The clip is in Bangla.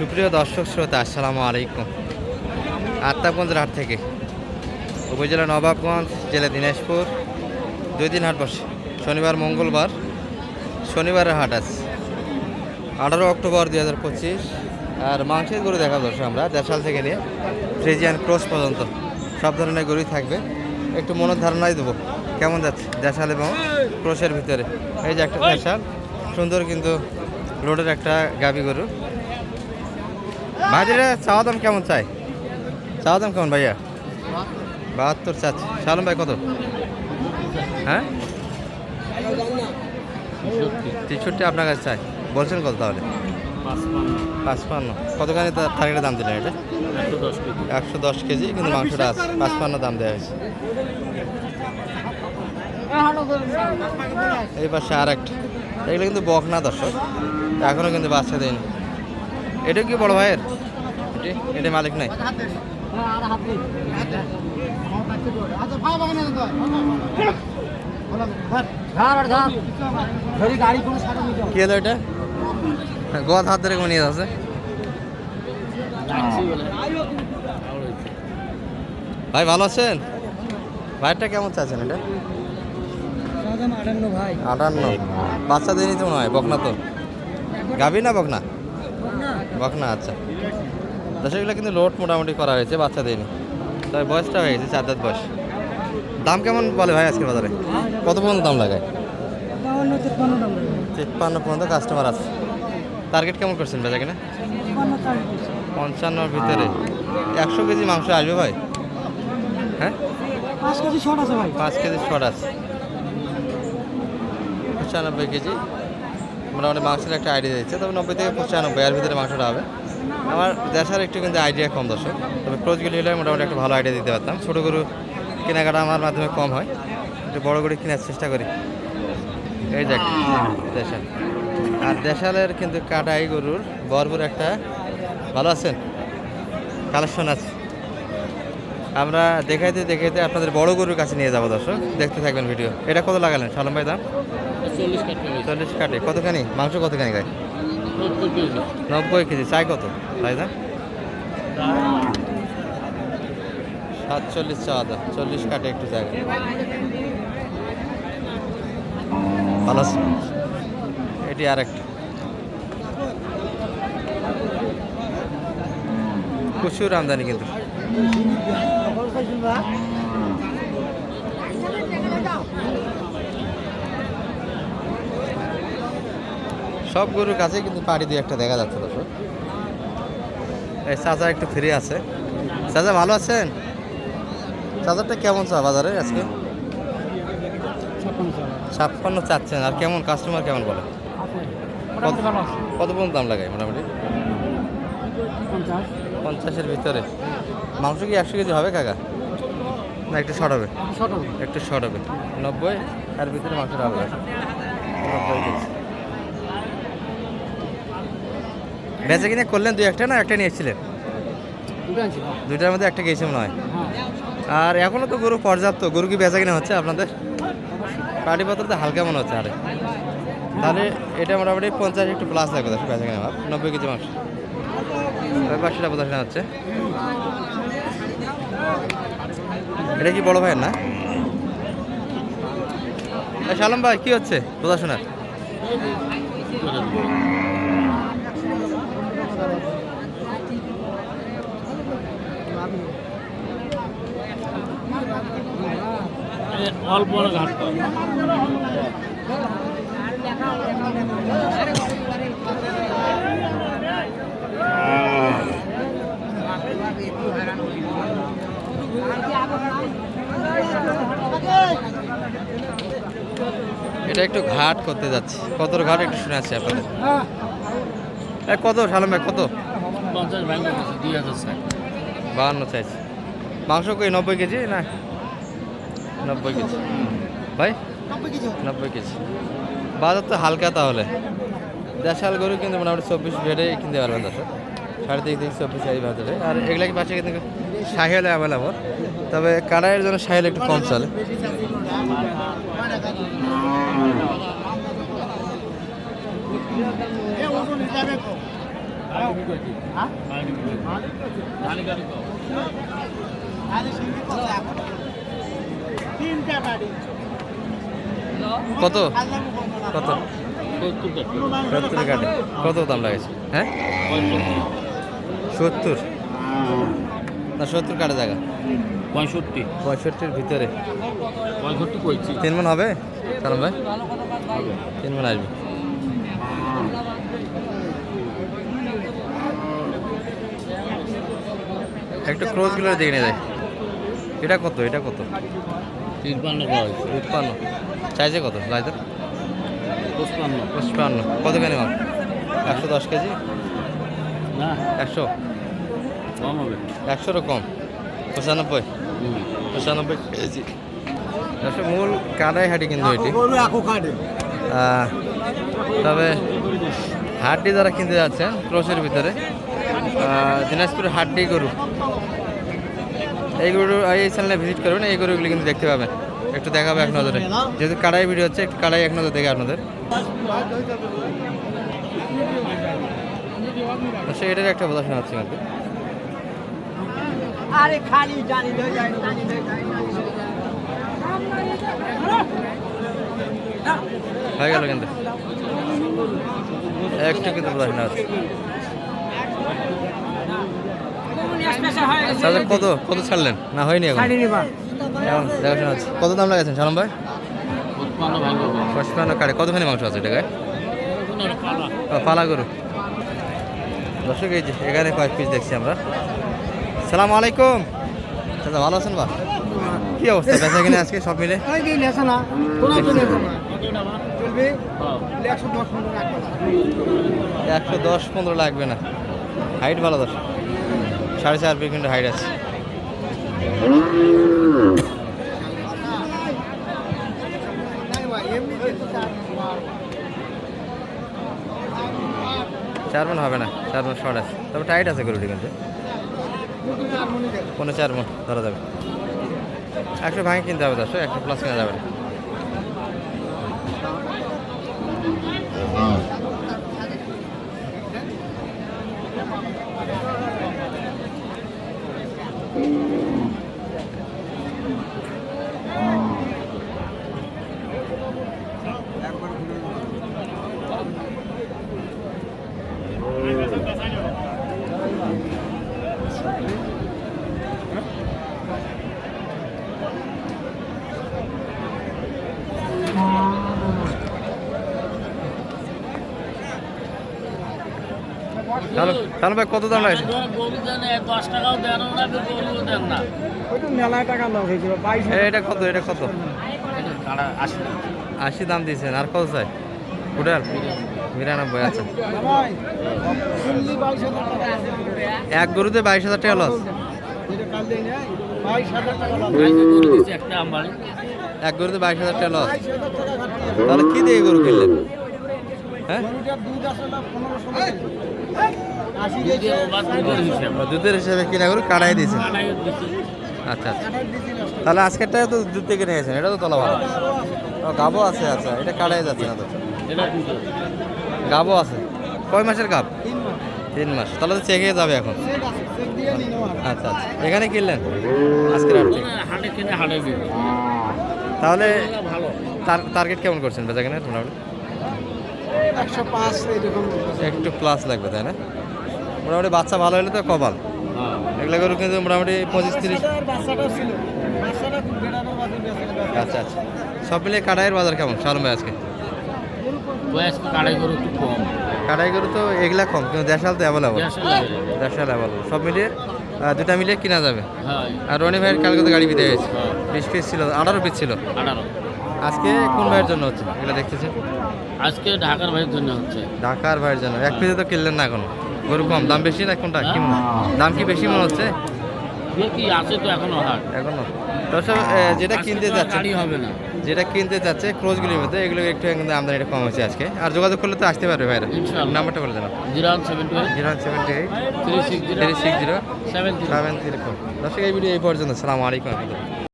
সুপ্রিয় দর্শক শ্রোতা, আসসালামু আলাইকুম। আত্মাগঞ্জ হাট থেকে উপজেলা নবাবগঞ্জ, জেলা দিনাজপুর, দুই দিন হাট বসে। শনিবার, মঙ্গলবার, শনিবারের হাট আছে। আঠারো অক্টোবর দুই হাজার পঁচিশ, আর মাংসের গরু দেখা দর্শক আমরা, দেশাল থেকে নিয়ে ফ্রিজিয়ান ক্রস পর্যন্ত। সব ধরনের গরুই থাকবে। একটু মনের ধারণাই দেবো, কেমন যাচ্ছে দেশাল এবং ক্রসের ভিতরে। এই যে একটা দেশাল, সুন্দর কিন্তু রোডের একটা গাবি গরু। ভাইদের চাওয়া দাম কেমন চাই? চাওয়া দাম কেমন ভাইয়া? বাহাত্তর চাচ্ছে। শালম ভাই কত? হ্যাঁ? তেষট্টি। আপনার কাছে চাই। বলছেন কত তাহলে? পাঁচপান্ন। কতখানি টার্গেটের দাম দিলেন এটা? একশো দশ কেজি, কিন্তু মাংসটা আছে পাঁচপান্ন দাম দেওয়া হয়েছে। এই পাশে আর একটা এগুলো কিন্তু বক না দর্শক। এখনও কিন্তু বাচ্চা দেয়নি এটা কি বড় ভাইয়ের? এটা মালিক নাই। কি হলো এটা? হাত ধরে নিয়ে যাচ্ছে ভাই ভালো আছেন? ভাইটা কেমন চাচ্ছেন এটা? আটান্ন বাচ্চা দেয়নি তো মনে হয় বকনা তো। গাবি না বকনা? বকনা আচ্ছা। দশগুলো কিন্তু লোড মোটামুটি করা হয়েছে বাচ্চা দেয়নি। তবে বয়সটা হয়ে গেছে চার দাঁত বয়স। দাম কেমন বলে ভাই আজকের বাজারে? কত পর্যন্ত দাম লাগায়? তিপ্পান্ন পর্যন্ত কাস্টমার আছে। টার্গেট কেমন করছেন বেচা কিনা? পঞ্চান্নর ভিতরে। একশো কেজি মাংস আসবে ভাই? হ্যাঁ? পাঁচ কেজি শর্ট আছে ভাই। পাঁচ কেজি শর্ট আছে। পঁচানব্বই কেজি। মোটামুটি মাংসের একটা আইডিয়া দিচ্ছে তবে নব্বই থেকে পঁচানব্বই, এর ভিতরে মাংসটা হবে। আমার দেশার একটু কিন্তু আইডিয়া কম দর্শক, তবে ক্রোজগুলি হলে মোটামুটি একটা ভালো আইডিয়া দিতে পারতাম। ছোটো গরু কেনাকাটা আমার মাধ্যমে কম হয়, একটু বড় গরু কেনার চেষ্টা করি। এই দেখ, দেশাল। আর দেশালের কিন্তু কাটাই গরুর বরবর একটা, ভালো আছেন? কালেকশন আছে। আমরা দেখাইতে দেখাইতে আপনাদের বড় গরুর কাছে নিয়ে যাব দর্শক, দেখতে থাকবেন ভিডিও এটা কত লাগালেন, সালম ভাই দাম? চল্লিশ কাটা চল্লিশ কাটে কতখানি? মাংস কতখানি গায় নব্বই কেজি। চাই কত? তাই না? সাতচল্লিশ চাওয়া দাম চল্লিশ কাটে একটু জায়গা ভালো এটি আর একটা প্রচুর আমদানি কিন্তু। সব গরুর কাছে কিন্তু পাড়ি দিয়ে একটা দেখা যাচ্ছে দর্শক। এই চাচা একটু ফ্রি আছে। চাচা ভালো আছেন? চাচারটা কেমন চা বাজারে আজকে? ছাপ্পান্ন চাচ্ছেন আর কেমন কাস্টমার কেমন বলে কত পর্যন্ত দাম লাগায় মোটামুটি? পঞ্চাশের ভিতরে। মাংস কি একশো কেজি হবে কাকা? না একটু শর্ট হবে। একটু শর্ট হবে। নব্বই আর ভিতরে মাংসটা হবে। নব্বই কেজি। বেচে কিনে করলেন দুই একটা না একটা নিয়েছিলেন? দুইটার মধ্যে একটা গেছে মনে হয়। আর এখনও তো গরু পর্যাপ্ত গরু কি বেচা কিনা হচ্ছে আপনাদের? পাটি পত্র তো হালকা মনে হচ্ছে আরে? তাহলে এটা মোটামুটি পঞ্চাশ একটু প্লাস লাগবে দশ বেচা কিনা ভাব নব্বই কেজি মাংস। পাঁচশোটা পঞ্চাশ টাকা হচ্ছে। এটা কি বড় ভাইয়ের না? শালম ভাই কি হচ্ছে? প্রদর্শনার অল্প ঘাট এটা একটু ঘাট করতে যাচ্ছি। কত ঘাট একটু শুনে আছি আপনাদের। এ, কত ভাই কত? পঞ্চাশ বাহান্ন চাইছি মাংস কই নব্বই কেজি না? নব্বই কেজি। ভাই? নব্বই কেজি বাজার তো হালকা তাহলে। দেশাল গরু কিন্তু মোটামুটি চব্বিশ বেডে কিনতে পারবেন দাদা সাড়ে তিন থেকে চব্বিশ এই বাজারে। আর এগুলা কি পাশে কিন্তু সাহেল অ্যাভেলেবল তবে কাড়াইয়ের জন্য সাহেল একটু কম চলে। কত? কত? সত্তর কাঠি কাটে কত দাম লাগেছে হ্যাঁ? সত্তর? না সত্তর কাটে জায়গা। পঁয়ষট্টি। পঁয়ষট্টির ভিতরে। পঁয়ষট্টি কইছি। তিন মন হবে? কারণ ভাই? তিন মন আসবে। একটু ক্রোজগুলো দেখে নিয়ে যায় এটা কত? এটা কত? চাইছে কত লাইজার পঁচপান্ন। পঁচপান্ন। কত কেন মাল? একশো দশ কেজি? না। একশো? কম হবে। একশোরও কম। পঁচানব্বই? পঁচানব্বই কেজি। একশো মূল কাটাই হাঁটি কিন্তু এটি। তবে হাড্ডি যারা কিনতে যাচ্ছেন ক্রোশের ভিতরে দিনাজপুরের হাড্ডি গরু। এই গরু এই চ্যানেলে ভিজিট করবেন এই গরুগুলি কিন্তু দেখতে পাবেন। একটু দেখাবো এক নজরে। যেহেতু কাড়াই ভিডিও হচ্ছে একটু কাড়াই এক নজর দেখে আপনাদের। সে এটার একটা কথা শোনাচ্ছি আর কি। আরে খালি জানি হয়ে গেল কিন্তু। একটু কিন্তু কথা শোনাচ্ছি। তাহলে কত? কত ছাড়লেন? না হয়নি এখন? ছাড়ি নিবা এখন দেখাশোনা হচ্ছে। কত দাম লাগাচ্ছেন সালাম ভাই? পঁচপান্ন কাড়ে কতখানি মাংস আছে এটা পালা গরু। দর্শক এই যে এখানে কয়েক পিস দেখছি আমরা। সালাম আলাইকুম। দাদা ভালো আছেন বা? কি অবস্থা? বেচা কিনে আজকে সব মিলে? হ্যাঁ। একশো দশ পনেরো একশো দশ পনেরো লাগবে না। হাইট ভালো দর্শক। সাড়ে চার ফিট হাইট আছে। চার মন হবে না, চার মন শর্ট আছে। তবে টাইট আছে গরুটি কিন্তু। পনেরো চার মন ধরা যাবে। একশো ভাঙে কিনতে হবে দর্শক, একশো প্লাস কেনা যাবে না। তাহলে তাহলে ভাই কত দাম লাগছে এটা কত এটা কত। আশি। দাম দিয়েছেন আর কত চাই? কুড়াল? বিরানব্বই আচ্ছা। এক গরুতে বাইশ হাজার টাকা লস এক গরুতে বাইশ হাজার টাকা লস তাহলে কি দিয়ে গরু কিনলেন? হ্যাঁ? দুধের হিসাব কিনা গরু কাটাই দিয়েছেন? আচ্ছা আচ্ছা। তাহলে আজকেরটা তো দুধ থেকে নিয়েছেন, এটা তো তোলা ভালো। গাবো আছে আচ্ছা এটা কাটাই যাচ্ছে না তো। এটা গাবো আছে। কয় মাসের গাব? তিন মাস। তাহলে তো চেকে যাবে এখন। আচ্ছা আচ্ছা। এখানে কিনলেন? আজকের কিনে তাহলে টার্গেট কেমন করছেন বেচা কেনার মোটামুটি একশো পাঁচ এরকম। একটু প্লাস লাগবে তাই না? মোটামুটি বাচ্চা ভালো হলে তো কপাল। হ্যাঁ এগুলো গরু কিন্তু মোটামুটি পঁচিশ তিরিশ আচ্ছা আচ্ছা। সব মিলিয়ে কাটাইয়ের বাজার কেমন? শালম ভাই আজকে বয়স গরু একটু কম। কাটাই গরু তো এগুলা কম কিন্তু দেশাল তো অ্যাভেলেবল দেশাল অ্যাভেলেবল সব মিলিয়ে দুটা মিলিয়ে কিনা যাবে? হ্যাঁ। আর রনি ভাইয়ের কালকে তো গাড়ি বিদে হয়েছে। হ্যাঁ। বিশ পিস ছিল আঠারো পিস ছিল। আঠারো। আজকে কোন ভাইয়ের জন্য হচ্ছে? এগুলো দেখতেছেন আজকে ঢাকার ভাইয়ের জন্য হচ্ছে। ঢাকার ভাইয়ের জন্য। এক পিসে তো কিনলেন না এখন? গরু কম। দাম বেশি না কোনটা? কি দাম কি বেশি মনে হচ্ছে? দেখি আছে তো এখনও হাট। এখনও? দর্শক যেটা কিনতে যাচ্ছে হবে না। যেটা কিনতে যাচ্ছে ক্রোজগুলির মধ্যে এগুলো একটু কিন্তু আমদানিটা কম হয়েছে আজকে। আর যোগাযোগ করলে তো আসতে পারবে ভাইরা নাম্বারটা বলে দেন zero one seven two zero one seventy eight. Three six zero. Three six zero. Seven seven three four. দর্শক এই ভিডিও এই পর্যন্ত। সালামু আলাইকুম